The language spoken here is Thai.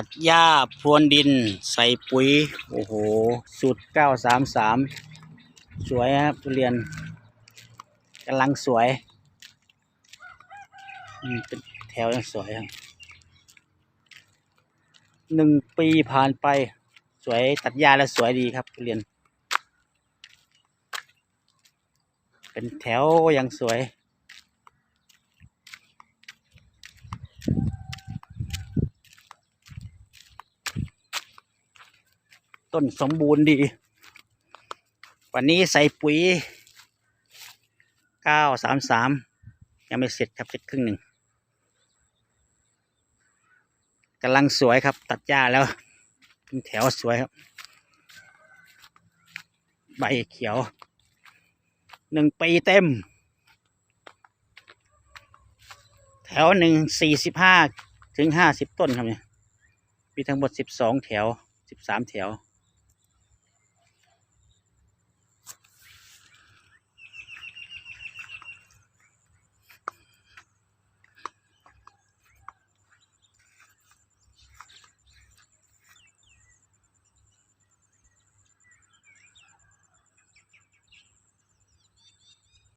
ตัดหญ้าพรวนดิน ใส่ปุ๋ย โอ้โห สูตรเก้าสามสามสวยครับทุเรียนกำลังสวยเป็นแถวยังสวยครับหนึ่งปีผ่านไปสวยตัดหญ้าแล้วสวยดีครับทุเรียน เป็นแถวยังสวย ต้นสมบูรณ์ดี วันนี้ใส่ปุ๋ยเก้าสามสามยังไม่เสร็จครับเสร็จครึ่งหนึ่งกำลังสวยครับ ตัดหญ้าแล้วเป็นแถวสวยครับ ใบเขียวหนึ่งปีเต็ม แถวหนึ่งสี่สิบห้าถึงห้าสิบต้นครับเนี่ยมีทั้งหมดสิบสองแถวสิบสามแถว